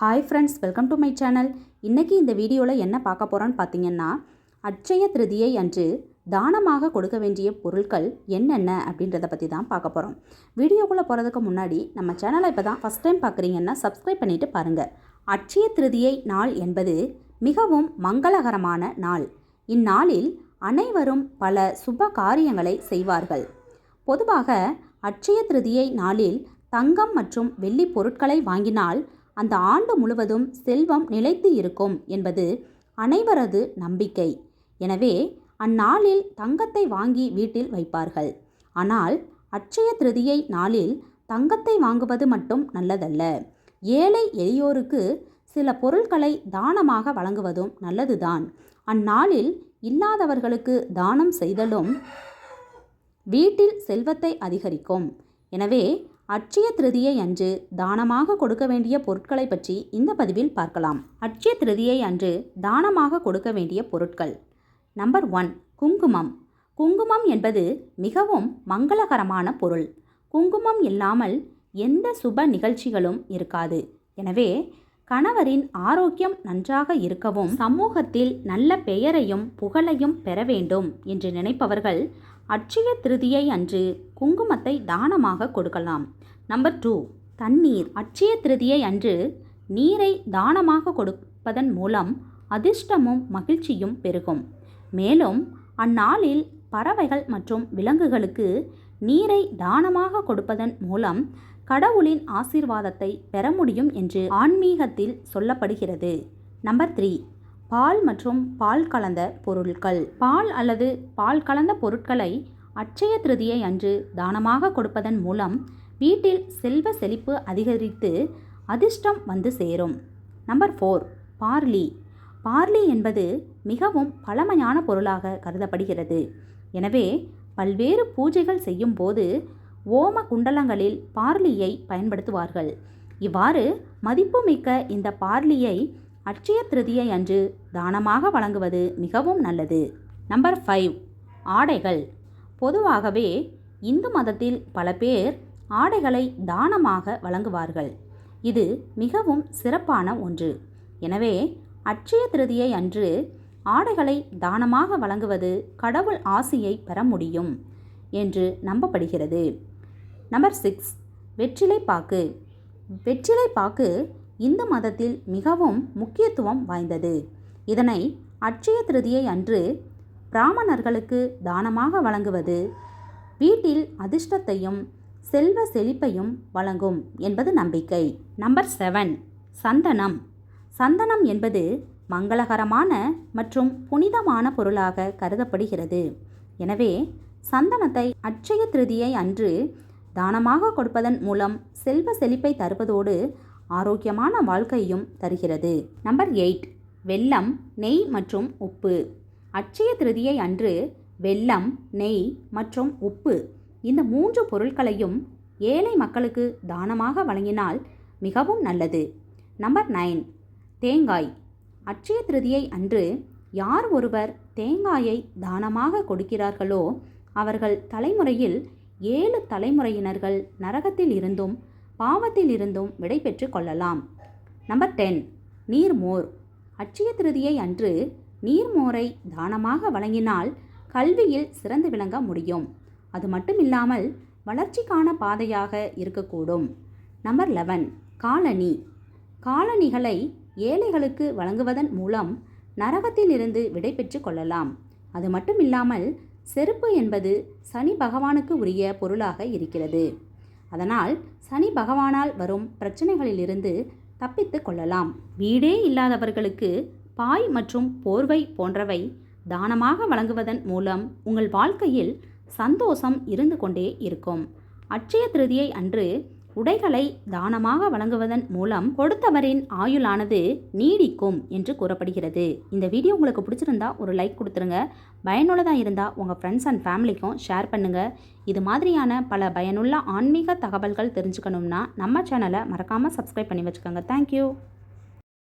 Hi friends welcome to my channel இன்றைக்கி இந்த வீடியோவில் என்ன பார்க்க போகிறோன்னு பார்த்தீங்கன்னா அட்சய திருதியை அன்று தானமாக கொடுக்க வேண்டிய பொருட்கள் என்னென்ன அப்படின்றத பற்றி தான் பார்க்க போகிறோம் வீடியோக்குள்ளே போகிறதுக்கு முன்னாடி நம்ம சேனலை இப்போ தான் ஃபஸ்ட் டைம் பார்க்குறீங்கன்னா சப்ஸ்கிரைப் பண்ணிவிட்டு பாருங்கள் அட்சய திருதியை நாள் என்பது மிகவும் மங்களகரமான நாள். இந்நாளில் அனைவரும் பல சுப காரியங்களை செய்வார்கள். பொதுவாக அட்சய திருதியை நாளில் தங்கம் மற்றும் வெள்ளி பொருட்களை வாங்கினால் அந்த ஆண்டு முழுவதும் செல்வம் நிலைத்து இருக்கும் என்பது அனைவரது நம்பிக்கை. எனவே அந்நாளில் தங்கத்தை வாங்கி வீட்டில் வைப்பார்கள். ஆனால் அட்சய திருதியை நாளில் தங்கத்தை வாங்குவது மட்டும் நல்லதல்ல. ஏழை எளியோருக்கு சில பொருட்களை தானமாக வழங்குவதும் நல்லதுதான். அந்நாளில் இல்லாதவர்களுக்கு தானம் செய்தலும் வீட்டில் செல்வத்தை அதிகரிக்கும். எனவே அட்சய திருதியை அன்று தானமாக கொடுக்க வேண்டிய பொருட்களை பற்றி இந்த பதிவில் பார்க்கலாம். அட்சய திருதியை அன்று தானமாக கொடுக்க வேண்டிய பொருட்கள். நம்பர் ஒன் குங்குமம். குங்குமம் என்பது மிகவும் மங்களகரமான பொருள். குங்குமம் இல்லாமல் எந்த சுப நிகழ்ச்சிகளும் இருக்காது. எனவே கணவரின் ஆரோக்கியம் நன்றாக இருக்கவும் சமூகத்தில் நல்ல பெயரையும் புகழையும் பெற வேண்டும் என்று நினைப்பவர்கள் அட்சய திருதியை அன்று குங்குமத்தை தானமாக கொடுக்கலாம். நம்பர் டூ தண்ணீர். அட்சய திருதியை அன்று நீரை தானமாக கொடுப்பதன் மூலம் அதிர்ஷ்டமும் மகிழ்ச்சியும் பெருகும். மேலும் அந்நாளில் பறவைகள் மற்றும் விலங்குகளுக்கு நீரை தானமாக கொடுப்பதன் மூலம் கடவுளின் ஆசீர்வாதத்தை பெற முடியும் என்று ஆன்மீகத்தில் சொல்லப்படுகிறது. நம்பர் த்ரீ பால் மற்றும் பால் கலந்த பொருட்கள். பால் அல்லது பால் கலந்த பொருட்களை அட்சய திருதியை அன்று தானமாக கொடுப்பதன் மூலம் வீட்டில் செல்வ செழிப்பு அதிகரித்து அதிர்ஷ்டம் வந்து சேரும். Number four barley. பார்லி என்பது மிகவும் பழமையான பொருளாக கருதப்படுகிறது. எனவே பல்வேறு பூஜைகள் செய்யும்போது ஓம குண்டலங்களில் பார்லியை பயன்படுத்துவார்கள். இவ்வாறு மதிப்புமிக்க இந்த பார்லியை அட்சய திருதியை அன்று தானமாக வழங்குவது மிகவும் நல்லது. Number five. ஆடைகள். பொதுவாகவே இந்து மதத்தில் பல பேர் ஆடைகளை தானமாக வழங்குவார்கள். இது மிகவும் சிறப்பான ஒன்று. எனவே அட்சய திருதியை அன்று ஆடைகளை தானமாக வழங்குவது கடவுள் ஆசியை பெற முடியும் என்று நம்பப்படுகிறது. Number six. வெற்றிலை பாக்கு வெற்றிலை பாக்கு இந்து மதத்தில் மிகவும் முக்கியத்துவம் வாய்ந்தது. இதனை அட்சய திருதியை அன்று பிராமணர்களுக்கு தானமாக வழங்குவது வீட்டில் அதிர்ஷ்டத்தையும் செல்வ செழிப்பையும் வழங்கும் என்பது நம்பிக்கை. Number seven. சந்தனம். சந்தனம் என்பது மங்களகரமான மற்றும் புனிதமான பொருளாக கருதப்படுகிறது. எனவே சந்தனத்தை அட்சய திருதியை அன்று தானமாக கொடுப்பதன் மூலம் செல்வ செழிப்பை தருவதோடு ஆரோக்கியமான வாழ்க்கையும் தருகிறது. Number eight. வெல்லம் நெய் மற்றும் உப்பு. அட்சய திருதியை அன்று வெல்லம் நெய் மற்றும் உப்பு. இந்த மூன்று பொருட்களையும் ஏழை மக்களுக்கு தானமாக வழங்கினால் மிகவும் நல்லது. Number nine. தேங்காய். அட்சய திருதியை அன்று யார் ஒருவர் தேங்காயை தானமாக கொடுக்கிறார்களோ அவர்கள் தலைமுறையில் ஏழு தலைமுறையினர்கள் நரகத்தில் இருந்தும் பாவத்திலிருந்தும் விடை பெற்று கொள்ளலாம். Number ten. நீர்மோர் அட்சய திருதியை அன்று நீர்மோரை தானமாக வழங்கினால் கல்வியில் சிறந்து விளங்க முடியும். அது மட்டுமில்லாமல் வளர்ச்சிக்கான பாதையாக இருக்கக்கூடும். Number eleven. காலனி காலணிகளை ஏழைகளுக்கு வழங்குவதன் மூலம் நரகத்திலிருந்து விடை பெற்று கொள்ளலாம். அது மட்டுமில்லாமல் செருப்பு என்பது சனி பகவானுக்கு உரிய பொருளாக இருக்கிறது. அதனால் சனி பகவானால் வரும் பிரச்சனைகளிலிருந்து தப்பித்து கொள்ளலாம். வீடே இல்லாதவர்களுக்கு பாய் மற்றும் போர்வை போன்றவை தானமாக வழங்குவதன் மூலம் உங்கள் வாழ்க்கையில் சந்தோஷம் இருந்து கொண்டே இருக்கும். அட்சய திருதியை அன்று உடைகளை தானமாக வழங்குவதன் மூலம் கொடுத்தவரின் ஆயுளானது நீடிக்கும் என்று கூறப்படுகிறது. இந்த வீடியோ உங்களுக்கு பிடிச்சிருந்தா ஒரு லைக் கொடுத்துருங்க. பயனுள்ளதாக இருந்தால் உங்கள் ஃப்ரெண்ட்ஸ் அண்ட் ஃபேமிலிக்கும் ஷேர் பண்ணுங்கள் இது மாதிரியான பல பயனுள்ள ஆன்மீக தகவல்கள் தெரிஞ்சுக்கணும்னா நம்ம சேனலை மறக்காமல் சப்ஸ்கிரைப் பண்ணி வச்சுக்கோங்க. தேங்க்யூ